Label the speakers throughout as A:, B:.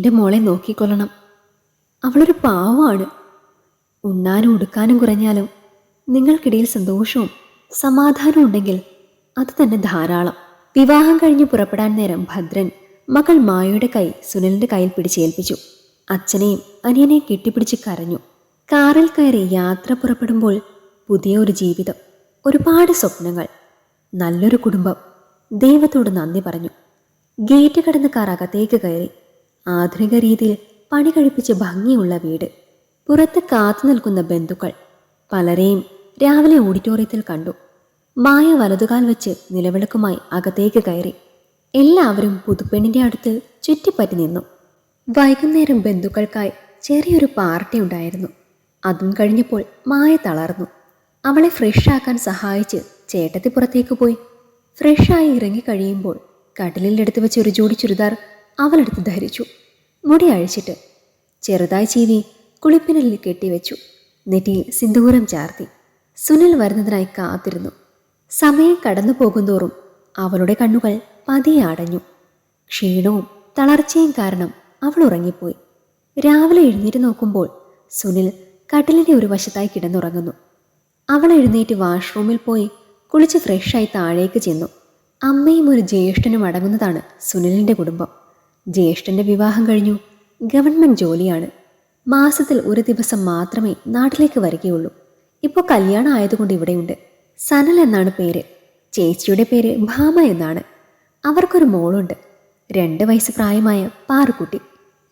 A: എന്റെ മോളെ നോക്കിക്കൊള്ളണം അവളൊരു പാവമാണ് ഉണ്ണാനും ഉടുക്കാനും കുറഞ്ഞാലും നിങ്ങൾക്കിടയിൽ സന്തോഷവും സമാധാനവും ഉണ്ടെങ്കിൽ അത് തന്നെ ധാരാളം. വിവാഹം കഴിഞ്ഞ് പുറപ്പെടാൻ നേരം ഭദ്രൻ മകൾ മായയുടെ കൈ സുനിലിന്റെ കയ്യിൽ പിടിച്ചേൽപ്പിച്ചു. അച്ഛനെയും അനിയനെയും കെട്ടിപ്പിടിച്ച് കരഞ്ഞു. കാറിൽ കയറി യാത്ര പുറപ്പെടുമ്പോൾ പുതിയ ഒരു ജീവിതം ഒരുപാട് സ്വപ്നങ്ങൾ നല്ലൊരു കുടുംബം. ദൈവത്തോട് നന്ദി പറഞ്ഞു. ഗേറ്റ് കടന്ന് കാർ അകത്തേക്ക് കയറി ആധുനിക രീതിയിൽ പണി കഴിപ്പിച്ച് ഭംഗിയുള്ള വീട്. പുറത്ത് കാത്തു നിൽക്കുന്ന ബന്ധുക്കൾ പലരെയും രാവിലെ ഓഡിറ്റോറിയത്തിൽ കണ്ടു. മായ വലതുകാൽ വെച്ച് നിലവിളക്കുമായി അകത്തേക്ക് കയറി. എല്ലാവരും പുതുപ്പെണ്ണിന്റെ അടുത്ത് ചുറ്റിപ്പറ്റി നിന്നു. വൈകുന്നേരം ബന്ധുക്കൾക്കായി ചെറിയൊരു പാർട്ടി ഉണ്ടായിരുന്നു. അതും കഴിഞ്ഞപ്പോൾ മായ തളർന്നു. അവളെ ഫ്രഷാക്കാൻ സഹായിച്ച് ചേട്ടത്തി പുറത്തേക്ക് പോയി. ഫ്രഷായി ഇറങ്ങി കഴിയുമ്പോൾ കട്ടിലിൽ എടുത്തു വെച്ച ഒരു ജോഡി ചുരിദാർ അവളെടുത്ത് ധരിച്ചു. മുടി അഴിച്ചിട്ട് ചെറുതായി ചീവി കുളിപ്പിനലിൽ കെട്ടിവെച്ചു നെറ്റിയിൽ സിന്ദൂരം ചാർത്തി. സുനിൽ വരുന്നതിനായി കാത്തിരുന്നു. സമയം കടന്നു പോകുന്തോറും അവളുടെ കണ്ണുകൾ പതിയെ അടഞ്ഞു. ക്ഷീണവും തളർച്ചയും കാരണം അവൾ ഉറങ്ങിപ്പോയി. രാവിലെ എഴുന്നേറ്റ് നോക്കുമ്പോൾ സുനിൽ കട്ടിലിന്റെ ഒരു വശത്തായി കിടന്നുറങ്ങുന്നു. അവൾ എഴുന്നേറ്റ് വാഷ്റൂമിൽ പോയി കുളിച്ച് ഫ്രഷായി താഴേക്ക് ചെന്നു. അമ്മയും ഒരു ജ്യേഷ്ഠനും അടങ്ങുന്നതാണ് സുനിലിന്റെ കുടുംബം. ജ്യേഷ്ഠന്റെ വിവാഹം കഴിഞ്ഞു. ഗവൺമെന്റ് ജോലിയാണ്. മാസത്തിൽ ഒരു ദിവസം മാത്രമേ നാട്ടിലേക്ക് വരികയുള്ളൂ. ഇപ്പോൾ കല്യാണം ആയതുകൊണ്ട് ഇവിടെയുണ്ട്. സനൽ എന്നാണ് പേര്. ചേച്ചിയുടെ പേര് ഭാമ എന്നാണ്. അവർക്കൊരു മോളുണ്ട്. രണ്ട് വയസ്സ് പ്രായമായ പാറുക്കുട്ടി.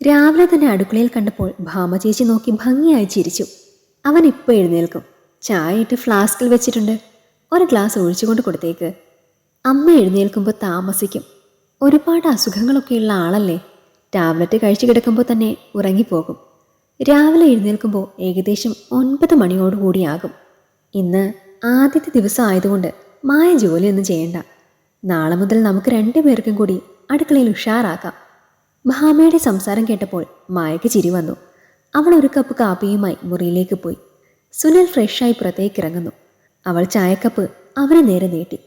A: രാവിലെ തന്നെ അടുക്കളയിൽ കണ്ടപ്പോൾ ഭാമ ചേച്ചി നോക്കി ഭംഗിയായി ചിരിച്ചു. അവൻ ഇപ്പോൾ എഴുന്നേൽക്കും. ചായ ഇട്ട് ഫ്ലാസ്കിൽ വെച്ചിട്ടുണ്ട്. ഒരു ഗ്ലാസ് ഒഴിച്ചുകൊണ്ട് കൊടുത്തേക്ക്. അമ്മ എഴുന്നേൽക്കുമ്പോൾ താമസിക്കും. ഒരുപാട് അസുഖങ്ങളൊക്കെയുള്ള ആളല്ലേ? ടാബ്ലറ്റ് കഴിച്ചു കിടക്കുമ്പോൾ തന്നെ ഉറങ്ങിപ്പോകും. രാവിലെ എഴുന്നേൽക്കുമ്പോൾ ഏകദേശം ഒൻപത് മണിയോടുകൂടിയാകും ഇന്ന് ആദ്യത്തെ ദിവസം ആയതുകൊണ്ട് മായ ജോലിയൊന്നും ചെയ്യണ്ട. നാളെ മുതൽ നമുക്ക് രണ്ടുപേർക്കും കൂടി അടുക്കളയിൽ ഉഷാറാക്കാം. മഹാമയുടെ സംസാരം കേട്ടപ്പോൾ മായയ്ക്ക് ചിരി വന്നു. അവൾ ഒരു കപ്പ് കാപ്പിയുമായി മുറിയിലേക്ക് പോയി. സുനിൽ ഫ്രഷായി പുറത്തേക്ക് ഇറങ്ങുന്നു. അവൾ ചായക്കപ്പ് അവനെ നേരെ നീട്ടി.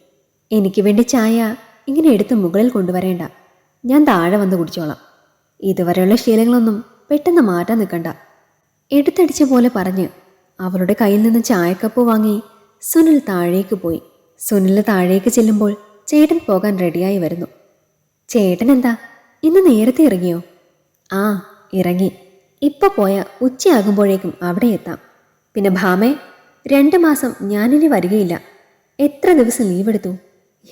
A: എനിക്ക് വേണ്ടി ചായ ഇങ്ങനെ എടുത്ത് മുകളിൽ കൊണ്ടുവരേണ്ട. ഞാൻ താഴെ വന്ന് കുടിച്ചോളാം. ഇതുവരെയുള്ള ശീലങ്ങളൊന്നും പെട്ടെന്ന് മാറ്റാൻ നിൽക്കണ്ട. എടുത്തടിച്ച പോലെ പറഞ്ഞ് അവളുടെ കയ്യിൽ നിന്ന് ചായക്കപ്പ് വാങ്ങി സുനിൽ താഴേക്ക് പോയി. സുനിൽ താഴേക്ക് ചെല്ലുമ്പോൾ ചേട്ടൻ പോകാൻ റെഡിയായി വരുന്നു. ചേട്ടൻ എന്താ? ഇന്ന് നേരത്തെ ഇറങ്ങിയോ? ആ ഇറങ്ങി. ഇപ്പൊ പോയ ഉച്ചയാകുമ്പോഴേക്കും അവിടെ എത്താം. പിന്നെ ഭാമേ രണ്ട് മാസം ഞാനിനി വരികയില്ല. എത്ര ദിവസം ലീവ് എടുത്തു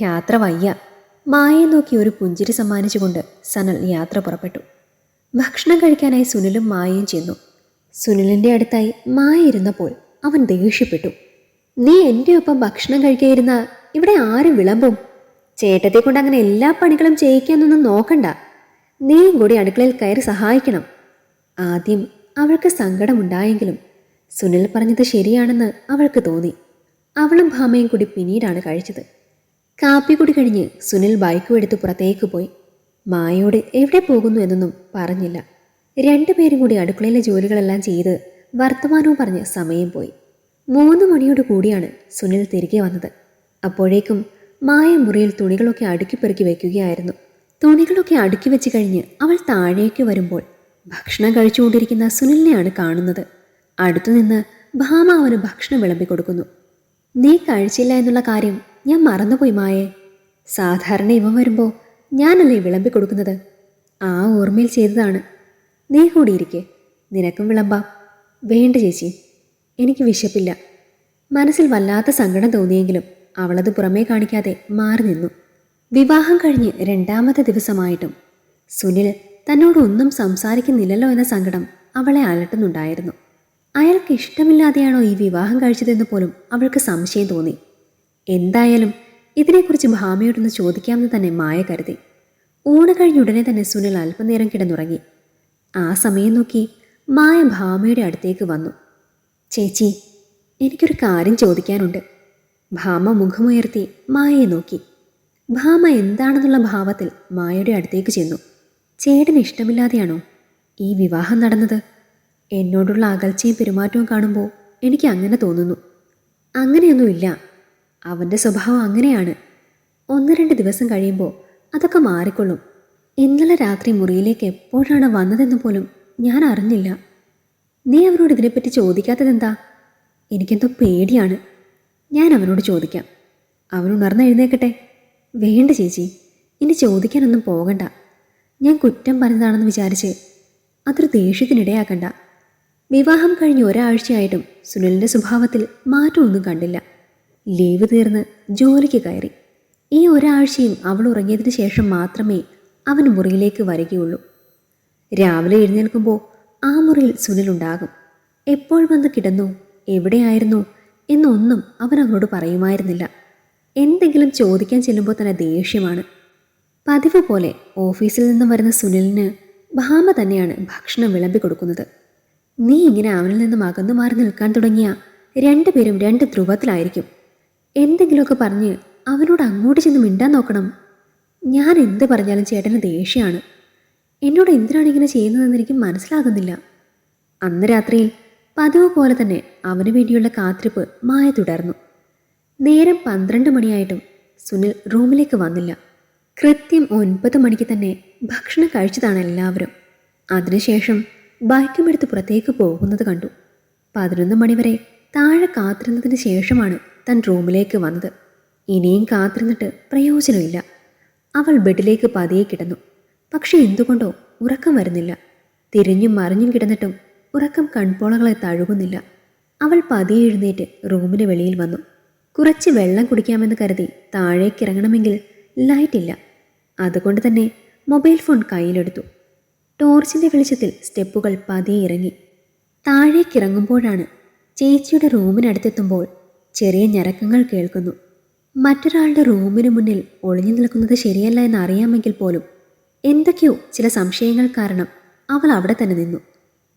A: യാത്ര വയ്യ. മായയെ നോക്കി ഒരു പുഞ്ചിരി സമ്മാനിച്ചുകൊണ്ട് സനൽ യാത്ര പുറപ്പെട്ടു. ഭക്ഷണം കഴിക്കാനായി സുനിലും മായയും ചെന്നു. സുനിലിന്റെ അടുത്തായി മായ ഇരുന്നപ്പോൾ അവൻ ദേഷ്യപ്പെട്ടു. നീ എന്റെ ഒപ്പം ഭക്ഷണം കഴിക്കാതിരുന്ന ഇവിടെ ആരും വിളമ്പും. ചേട്ടത്തെ കൊണ്ട് അങ്ങനെ എല്ലാ പണികളും ചെയ്യിക്കാനൊന്നും നോക്കണ്ട. നീയും കൂടി അടുക്കളയിൽ കയറി സഹായിക്കണം. ആദ്യം അവൾക്ക് സങ്കടമുണ്ടായെങ്കിലും സുനിൽ പറഞ്ഞത് ശരിയാണെന്ന് അവൾക്ക് തോന്നി. അവളും ഭാമയും കൂടി പിന്നീടാണ് കഴിച്ചത്. കാപ്പി കുടി കഴിഞ്ഞ് സുനിൽ ബൈക്കും എടുത്ത് പുറത്തേക്ക് പോയി. മായയോട് എവിടെ പോകുന്നു എന്നൊന്നും പറഞ്ഞില്ല. രണ്ടുപേരും കൂടി അടുക്കളയിലെ ജോലികളെല്ലാം ചെയ്ത് വർത്തമാനവും പറഞ്ഞ് സമയം പോയി. മൂന്ന് മണിയോട് കൂടിയാണ് സുനിൽ തിരികെ വന്നത്. അപ്പോഴേക്കും മായ മുറിയിൽ തുണികളൊക്കെ അടുക്കിപ്പെറുക്കി വയ്ക്കുകയായിരുന്നു തുണികളൊക്കെ അടുക്കി വെച്ച് കഴിഞ്ഞ് അവൾ താഴേക്ക് വരുമ്പോൾ ഭക്ഷണം കഴിച്ചുകൊണ്ടിരിക്കുന്ന സുനിലിനെയാണ് കാണുന്നത്. അടുത്തുനിന്ന് ഭാമ അവന് ഭക്ഷണം വിളമ്പിക്കൊടുക്കുന്നു നീ കഴിച്ചില്ല എന്നുള്ള കാര്യം ഞാൻ മറന്നുപോയി മായേ. സാധാരണ ഇവൻ വരുമ്പോൾ ഞാനല്ലേ വിളമ്പി കൊടുക്കുന്നത്? ആ ഓർമ്മയിൽ ചെയ്തതാണ്. നീ കൂടി ഇരിക്കെ. നിനക്കും വിളമ്പാം. വേണ്ട ചേച്ചി. എനിക്ക് വിശപ്പില്ല. മനസ്സിൽ വല്ലാത്ത സങ്കടം തോന്നിയെങ്കിലും അവളത് പുറമേ കാണിക്കാതെ മാറി നിന്നു. വിവാഹം കഴിഞ്ഞ് രണ്ടാമത്തെ ദിവസമായിട്ടും സുനിൽ തന്നോട് ഒന്നും സംസാരിക്കുന്നില്ലല്ലോ എന്ന സങ്കടം അവളെ അലട്ടുന്നുണ്ടായിരുന്നു. അയാൾക്ക് ഇഷ്ടമില്ലാതെയാണോ ഈ വിവാഹം കഴിച്ചതെന്ന് പോലും അവൾക്ക് സംശയം തോന്നി. എന്തായാലും ഇതിനെക്കുറിച്ച് ഭാമയോടൊന്ന് ചോദിക്കാമെന്ന് തന്നെ മായ കരുതി. ഊണ് കഴിഞ്ഞ ഉടനെ തന്നെ സുനിൽ അല്പനേരം കിടന്നുറങ്ങി. ആ സമയം നോക്കി മായ ഭാമയുടെ അടുത്തേക്ക് വന്നു. ചേച്ചി എനിക്കൊരു കാര്യം ചോദിക്കാനുണ്ട്. ഭാമ മുഖമുയർത്തി മായയെ നോക്കി. ഭാമ എന്താണെന്നുള്ള ഭാവത്തിൽ മായയുടെ അടുത്തേക്ക് ചെന്നു. ചേട്ടന് ഇഷ്ടമില്ലാതെയാണോ ഈ വിവാഹം നടന്നത്? എന്നോടുള്ള അകൽച്ചയും പെരുമാറ്റവും കാണുമ്പോൾ എനിക്ക് അങ്ങനെ തോന്നുന്നു. അങ്ങനെയൊന്നുമില്ല. അവന്റെ സ്വഭാവം അങ്ങനെയാണ്. ഒന്ന് രണ്ട് ദിവസം കഴിയുമ്പോൾ അതൊക്കെ മാറിക്കൊള്ളും. ഇന്നലെ രാത്രി മുറിയിലേക്ക് എപ്പോഴാണ് വന്നതെന്ന് പോലും ഞാൻ അറിഞ്ഞില്ല. നീ അവനോട് ഇതിനെപ്പറ്റി ചോദിക്കാത്തതെന്താ? എനിക്കെന്തോ പേടിയാണ്. ഞാൻ അവനോട് ചോദിക്കാം. അവൻ ഉണർന്ന് എഴുന്നേക്കട്ടെ. വേണ്ട ചേച്ചി ഇനി ചോദിക്കാനൊന്നും പോകണ്ട. ഞാൻ കുറ്റം പറഞ്ഞതാണെന്ന് വിചാരിച്ച് അതൊരു ദേഷ്യത്തിനിടയാക്കണ്ട. വിവാഹം കഴിഞ്ഞ് ഒരാഴ്ചയായിട്ടും സുനിലിന്റെ സ്വഭാവത്തിൽ മാറ്റമൊന്നും കണ്ടില്ല. ലീവ് തീർന്ന് ജോലിക്ക് കയറി. ഈ ഒരാഴ്ചയും അവൾ ഉറങ്ങിയതിന് ശേഷം മാത്രമേ അവൻ മുറിയിലേക്ക് വരികയുള്ളൂ. രാവിലെ എഴുന്നേൽക്കുമ്പോൾ ആ മുറിയിൽ സുനിലുണ്ടാകും. എപ്പോൾ വന്ന് കിടന്നു? എവിടെയായിരുന്നു? എന്നൊന്നും അവൻ അവനോട് പറയുമായിരുന്നില്ല. എന്തെങ്കിലും ചോദിക്കാൻ ചെല്ലുമ്പോൾ തന്നെ ദേഷ്യമാണ്. പതിവ് പോലെ ഓഫീസിൽ നിന്ന് വരുന്ന സുനിലിന് ഭാമ തന്നെയാണ് ഭക്ഷണം വിളമ്പി കൊടുക്കുന്നത്. നീ ഇങ്ങനെ അവനിൽ നിന്നും അകന്നു മാറി നിൽക്കാൻ തുടങ്ങിയ രണ്ടുപേരും രണ്ട് ധ്രുവത്തിലായിരിക്കും. എന്തെങ്കിലുമൊക്കെ പറഞ്ഞ് അവനോട് അങ്ങോട്ട് ചെന്ന് മിണ്ടാൻ നോക്കണം. ഞാൻ എന്ത് പറഞ്ഞാലും ചേട്ടന് ദേഷ്യമാണ്. എന്നോട് എന്തിനാണ് ഇങ്ങനെ ചെയ്യുന്നതെന്ന് എനിക്ക് മനസ്സിലാകുന്നില്ല. അന്ന് രാത്രിയിൽ പതിവ് പോലെ തന്നെ അവന് വേണ്ടിയുള്ള കാത്തിരിപ്പ് മായ തുടർന്നു. നേരം പന്ത്രണ്ട് മണിയായിട്ടും സുനിൽ റൂമിലേക്ക് വന്നില്ല. കൃത്യം ഒൻപത് മണിക്ക് തന്നെ ഭക്ഷണം കഴിച്ചതാണ് എല്ലാവരും. അതിനുശേഷം ബൈക്കുമെടുത്ത് പുറത്തേക്ക് പോകുന്നത് കണ്ടു. പതിനൊന്ന് മണിവരെ താഴെ കാത്തിരുന്നതിന് ശേഷമാണ് താൻ റൂമിലേക്ക് വന്നത്. ഇനിയും കാത്തിരുന്നിട്ട് പ്രയോജനമില്ല. അവൾ ബെഡിലേക്ക് പതിയെ കിടന്നു. പക്ഷെ എന്തുകൊണ്ടോ ഉറക്കം വരുന്നില്ല. തിരിഞ്ഞും മറിഞ്ഞും കിടന്നിട്ടും ഉറക്കം കൺപോളകളെ തഴുകുന്നില്ല. അവൾ പതിയെ എഴുന്നേറ്റ് റൂമിന് വെളിയിൽ വന്നു. കുറച്ച് വെള്ളം കുടിക്കാമെന്ന് കരുതി താഴേക്കിറങ്ങണമെങ്കിൽ ലൈറ്റില്ല അതുകൊണ്ട് തന്നെ മൊബൈൽ ഫോൺ കയ്യിലെടുത്തു. ടോർച്ചിന്റെ വെളിച്ചത്തിൽ സ്റ്റെപ്പുകൾ പതിയെ ഇറങ്ങി. താഴേക്കിറങ്ങുമ്പോഴാണ് ചേച്ചിയുടെ റൂമിനടുത്തെത്തുമ്പോൾ ചെറിയ ഞരക്കങ്ങൾ കേൾക്കുന്നു. മറ്റൊരാളുടെ റൂമിന് മുന്നിൽ ഒളിഞ്ഞു നിൽക്കുന്നത് ശരിയല്ല എന്നറിയാമെങ്കിൽ പോലും എന്തൊക്കെയോ ചില സംശയങ്ങൾ കാരണം അവൾ അവിടെ തന്നെ നിന്നു.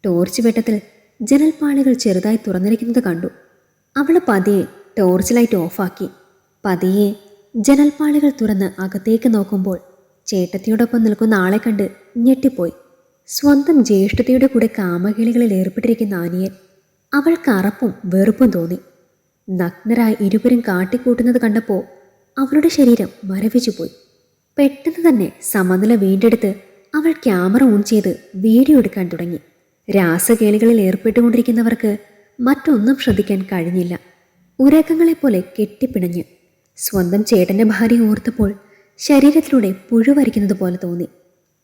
A: ടോർച്ച് വെട്ടത്തിൽ ജനൽപാളികൾ ചെറുതായി തുറന്നിരിക്കുന്നത് കണ്ടു. അവൾ പതിയെ ടോർച്ച് ലൈറ്റ് ഓഫാക്കി. പതിയെ ജനൽപാളികൾ തുറന്ന് അകത്തേക്ക് നോക്കുമ്പോൾ ചേട്ടത്തിയോടൊപ്പം നിൽക്കുന്ന ആളെ കണ്ട് ഞെട്ടിപ്പോയി. സ്വന്തം ജ്യേഷ്ഠതയുടെ കൂടെ കാമകേളികളിൽ ഏർപ്പെട്ടിരിക്കുന്ന ആനിയൻ അവൾക്ക് അറപ്പും വെറുപ്പും തോന്നി. നഗ്നരായി ഇരുവരും കാട്ടിക്കൂട്ടുന്നത് കണ്ടപ്പോൾ അവളുടെ ശരീരം മരവിച്ചു പോയി പെട്ടെന്ന് തന്നെ സമനില വീണ്ടെടുത്ത് അവൾ ക്യാമറ ഓൺ ചെയ്ത് വീഡിയോ എടുക്കാൻ തുടങ്ങി. രാസകേളികളിൽ ഏർപ്പെട്ടുകൊണ്ടിരിക്കുന്നവർക്ക് മറ്റൊന്നും ശ്രദ്ധിക്കാൻ കഴിഞ്ഞില്ല. ഉരകങ്ങളെപ്പോലെ കെട്ടിപ്പിണഞ്ഞ്. സ്വന്തം ചേട്ടന്റെ ഭാര്യ ഓർത്തപ്പോൾ ശരീരത്തിലൂടെ പുഴുവരിക്കുന്നത് പോലെ തോന്നി.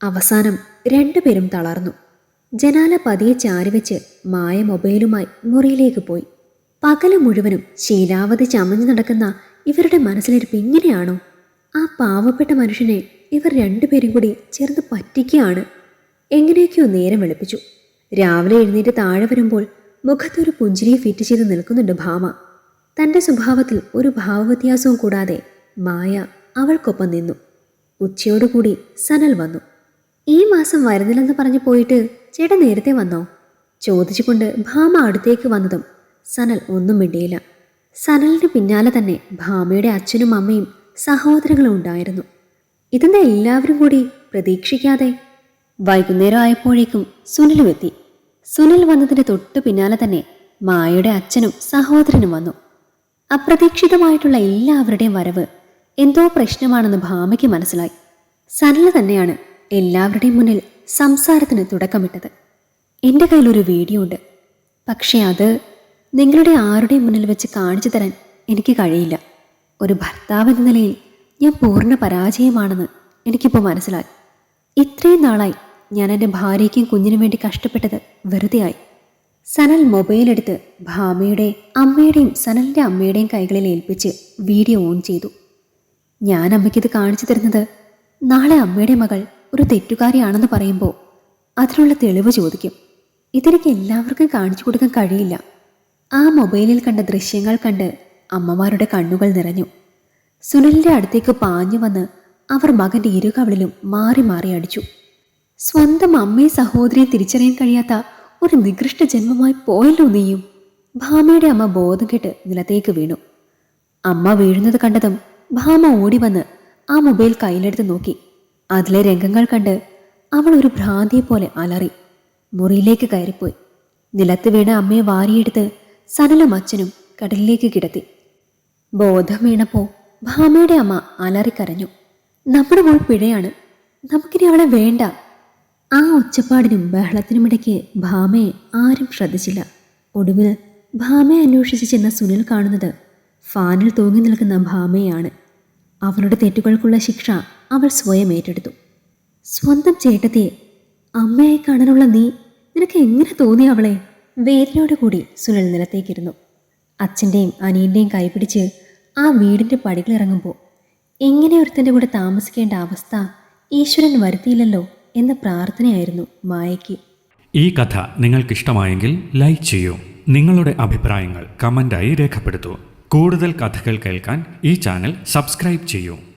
A: അവസാനം രണ്ടുപേരും തളർന്നു. ജനാല പതിയെ ചാരിവെച്ച് മായ മൊബൈലുമായി മുറിയിലേക്ക് പോയി. പകൽ മുഴുവനും ശീലാവതി ചമഞ്ഞു നടക്കുന്ന ഇവരുടെ മനസ്സിലിരിപ്പ് ഇങ്ങനെയാണോ? ആ പാവപ്പെട്ട മനുഷ്യനെ ഇവർ രണ്ടുപേരും കൂടി ചേർന്ന് പറ്റിക്കുകയാണ്. എങ്ങനെയൊക്കെയോ നേരം വെളുപ്പിച്ചു. രാവിലെ എഴുന്നേറ്റ് താഴെ വരുമ്പോൾ മുഖത്തൊരു പുഞ്ചിരിയെ ഫിറ്റ് ചെയ്ത് നിൽക്കുന്നുണ്ട് ഭാമ. തന്റെ സ്വഭാവത്തിൽ ഒരു ഭാവവ്യത്യാസവും കൂടാതെ മായ അവൾക്കൊപ്പം നിന്നു. ഉച്ചയോടുകൂടി സനൽ വന്നു. ഈ മാസം വരുന്നില്ലെന്ന് പറഞ്ഞു പോയിട്ട് ചേട്ടൻ നേരത്തെ വന്നോ? ചോദിച്ചുകൊണ്ട് ഭാമ അടുത്തേക്ക് വന്നതും സനൽ ഒന്നും മിണ്ടിയില്ല. സനലിന് പിന്നാലെ തന്നെ ഭാമയുടെ അച്ഛനും അമ്മയും സഹോദരങ്ങളും ഉണ്ടായിരുന്നു. ഇതെന്താ എല്ലാവരും കൂടി പ്രതീക്ഷിക്കാതെ? വൈകുന്നേരം ആയപ്പോഴേക്കും സുനിലും എത്തി. സുനിൽ വന്നതിന് തൊട്ട് പിന്നാലെ തന്നെ മായയുടെ അച്ഛനും സഹോദരനും വന്നു. അപ്രതീക്ഷിതമായിട്ടുള്ള എല്ലാവരുടെയും വരവ് എന്തോ പ്രശ്നമാണെന്ന് ഭാമയ്ക്ക് മനസ്സിലായി. സനൽ തന്നെയാണ് എല്ലാവരുടെയും മുന്നിൽ സംസാരത്തിന് തുടക്കമിട്ടത്. എന്റെ കയ്യിലൊരു വീഡിയോ ഉണ്ട്. പക്ഷേ അത് നിങ്ങളുടെ ആരുടെയും മുന്നിൽ വെച്ച് കാണിച്ചു തരാൻ എനിക്ക് കഴിയില്ല. ഒരു ഭർത്താവ് എന്ന നിലയിൽ ഞാൻ പൂർണ പരാജയമാണെന്ന് എനിക്കിപ്പോൾ മനസ്സിലായി. ഇത്രയും നാളായി ഞാൻ എന്റെ ഭാര്യയ്ക്കും കുഞ്ഞിനും വേണ്ടി കഷ്ടപ്പെട്ടത് വെറുതെയായി. സനൽ മൊബൈലെടുത്ത് ഭാമയുടെ അമ്മയുടെയും സനലിന്റെ അമ്മയുടെയും കൈകളിൽ ഏൽപ്പിച്ച് വീഡിയോ ഓൺ ചെയ്തു. ഞാൻ അമ്മയ്ക്കിത് കാണിച്ചു തരുന്നത് നാളെ അമ്മയുടെ മകൾ ഒരു തെറ്റുകാരിയാണെന്ന് പറയുമ്പോൾ അതിനുള്ള തെളിവ് ചോദിക്കും. ഇതെനിക്ക് എല്ലാവർക്കും കാണിച്ചു കൊടുക്കാൻ കഴിയില്ല. ആ മൊബൈലിൽ കണ്ട ദൃശ്യങ്ങൾ കണ്ട് അമ്മമാരുടെ കണ്ണുകൾ നിറഞ്ഞു. സുനിലിന്റെ അടുത്തേക്ക് പാഞ്ഞു വന്ന് അവർ മകന്റെ ഇരുകവളിലും മാറി മാറി അടിച്ചു. സ്വന്തം അമ്മയും സഹോദരിയെ തിരിച്ചറിയാൻ കഴിയാത്ത ഒരു നികൃഷ്ട ജന്മമായി പോയല്ലോ നീയും. ഭാമയുടെ അമ്മ ബോധം കെട്ട് നിലത്തേക്ക് വീണു. അമ്മ വീഴുന്നത് കണ്ടതും ഭാമ ഓടി വന്ന് ആ മൊബൈൽ കയ്യിലെടുത്ത് നോക്കി. അതിലെ രംഗങ്ങൾ കണ്ട് അവൾ ഒരു ഭ്രാന്തിയെ പോലെ അലറി മുറിയിലേക്ക് കയറിപ്പോയി. നിലത്ത് വീണ അമ്മയെ വാരിയെടുത്ത് സനലും അച്ഛനും കടലിലേക്ക് കിടത്തി. ബോധം വീണപ്പോ ഭാമയുടെ അമ്മ അലറിക്കരഞ്ഞു. നമ്മുടെ മോൾ പിഴയാണ്. നമുക്കിനി അവളെ വേണ്ട. ആ ഒച്ചപ്പാടിനും ബഹളത്തിനുമിടയ്ക്ക് ഭാമയെ ആരും ശ്രദ്ധിച്ചില്ല. ഒടുവിൽ ഭാമയെ അന്വേഷിച്ച് ചെന്ന സുനിൽ കാണുന്നത് ഫാനിൽ തൂങ്ങി നിൽക്കുന്ന ഭാമയാണ് അവളുടെ തെറ്റുകൾക്കുള്ള ശിക്ഷ അവൾ സ്വയം ഏറ്റെടുത്തു. സ്വന്തം ചേട്ടത്തെ അമ്മയെ കാണാനുള്ള നീ നിനക്ക് എങ്ങനെ തോന്നി അവളെ? വേദനയോടെ കൂടി സുനിൽ നിലത്തേക്കിരുന്നു. അച്ഛന്റെയും അനിയന്റെയും കൈപിടിച്ച് ആ വീടിന്റെ പടികളിറങ്ങുമ്പോൾ എങ്ങനെ ഒരുത്തന്റെ കൂടെ താമസിക്കേണ്ട അവസ്ഥ ഈശ്വരൻ വരുത്തിയില്ലല്ലോ എന്ന പ്രാർത്ഥനയായിരുന്നു മായയ്ക്ക്.
B: ഈ കഥ നിങ്ങൾക്കിഷ്ടമായെങ്കിൽ ലൈക്ക് ചെയ്യൂ. നിങ്ങളുടെ അഭിപ്രായങ്ങൾ കമന്റായി രേഖപ്പെടുത്തൂ. കൂടുതൽ കഥകൾ കേൾക്കാൻ ഈ ചാനൽ സബ്സ്ക്രൈബ് ചെയ്യൂ.